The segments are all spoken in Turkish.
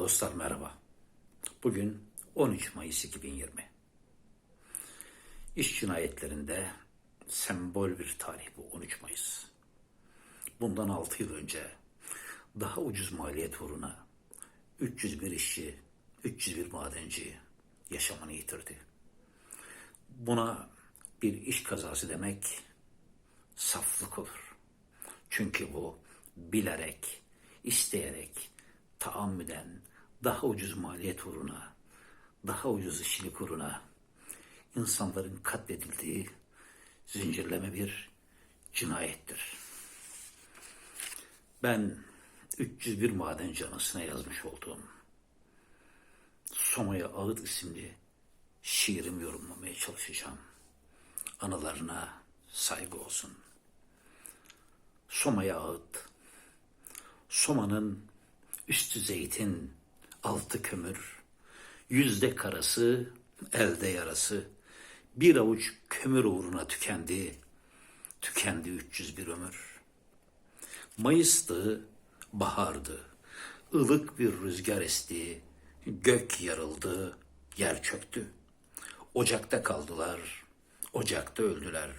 Dostlar merhaba. Bugün 13 Mayıs 2020. İş cinayetlerinde sembol bir tarih bu 13 Mayıs. Bundan 6 yıl önce daha ucuz maliyet uğruna 301 işçi, 301 madenci yaşamını yitirdi. Buna bir iş kazası demek saflık olur. Çünkü bu bilerek, isteyerek, taammüden daha ucuz maliyet uğruna, daha ucuz işçilik uğruna insanların katledildiği zincirleme bir cinayettir. Ben 301 madenci anısına yazmış olduğum Soma'ya Ağıt isimli şiirim yorumlamaya çalışacağım. Anılarına saygı olsun. Soma'ya Ağıt. Soma'nın üstü zeytin, altı kömür, yüzde karası, elde yarası, bir avuç kömür uğruna tükendi, tükendi 301 ömür. Mayıs'tı, bahardı, ılık bir rüzgar esti, gök yarıldı, yer çöktü. Ocakta kaldılar, ocakta öldüler.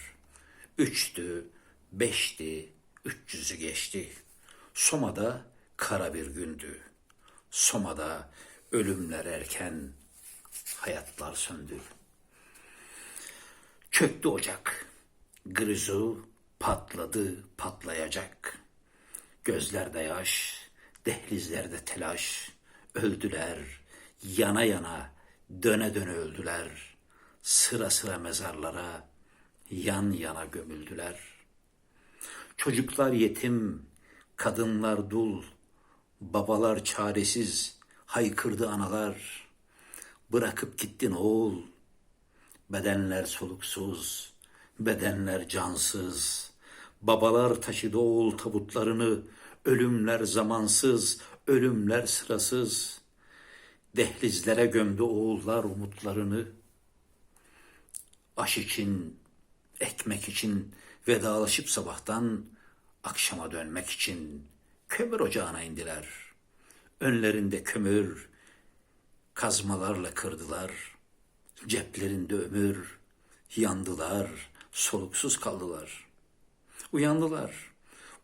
Üçtü, beşti, üç yüzü geçti. Soma'da kara bir gündü. Soma'da ölümler erken, hayatlar söndü. Çöktü ocak. Grizu patladı, patlayacak. Gözlerde yaş, dehlizlerde telaş. Öldüler, yana yana, döne döne öldüler. Sıra sıra mezarlara, yan yana gömüldüler. Çocuklar yetim, kadınlar dul, babalar çaresiz, haykırdı analar. Bırakıp gittin oğul, bedenler soluksuz, bedenler cansız. Babalar taşıdı oğul tabutlarını, ölümler zamansız, ölümler sırasız. Dehlizlere gömdü oğullar umutlarını. Aş için, ekmek için vedalaşıp sabahtan akşama dönmek için kömür ocağına indiler. Önlerinde kömür, kazmalarla kırdılar. Ceplerinde ömür, yandılar, soluksuz kaldılar. Uyandılar.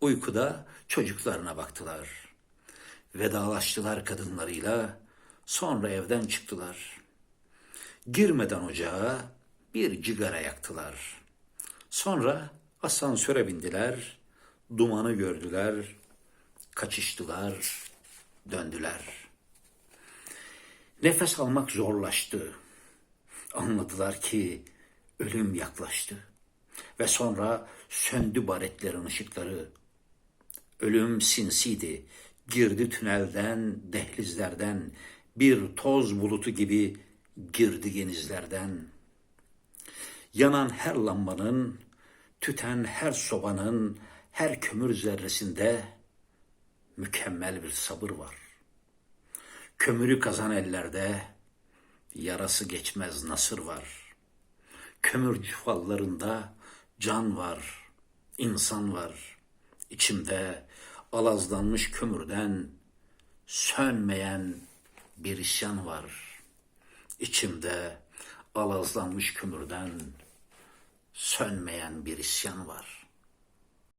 Uykuda çocuklarına baktılar. Vedalaştılar kadınlarıyla, sonra evden çıktılar. Girmeden ocağa bir cigara yaktılar. Sonra asansöre bindiler, dumanı gördüler, kaçıştılar, döndüler. Nefes almak zorlaştı. Anladılar ki ölüm yaklaştı. Ve sonra söndü baretlerin ışıkları. Ölüm sinsiydi. Girdi tünelden, dehlizlerden, bir toz bulutu gibi girdi genizlerden. Yanan her lambanın, tüten her sobanın, her kömür zerresinde mükemmel bir sabır var. Kömürü kazan ellerde yarası geçmez nasır var. Kömür çuvallarında can var, insan var. İçimde alazlanmış kömürden sönmeyen bir isyan var. İçimde alazlanmış kömürden sönmeyen bir isyan var.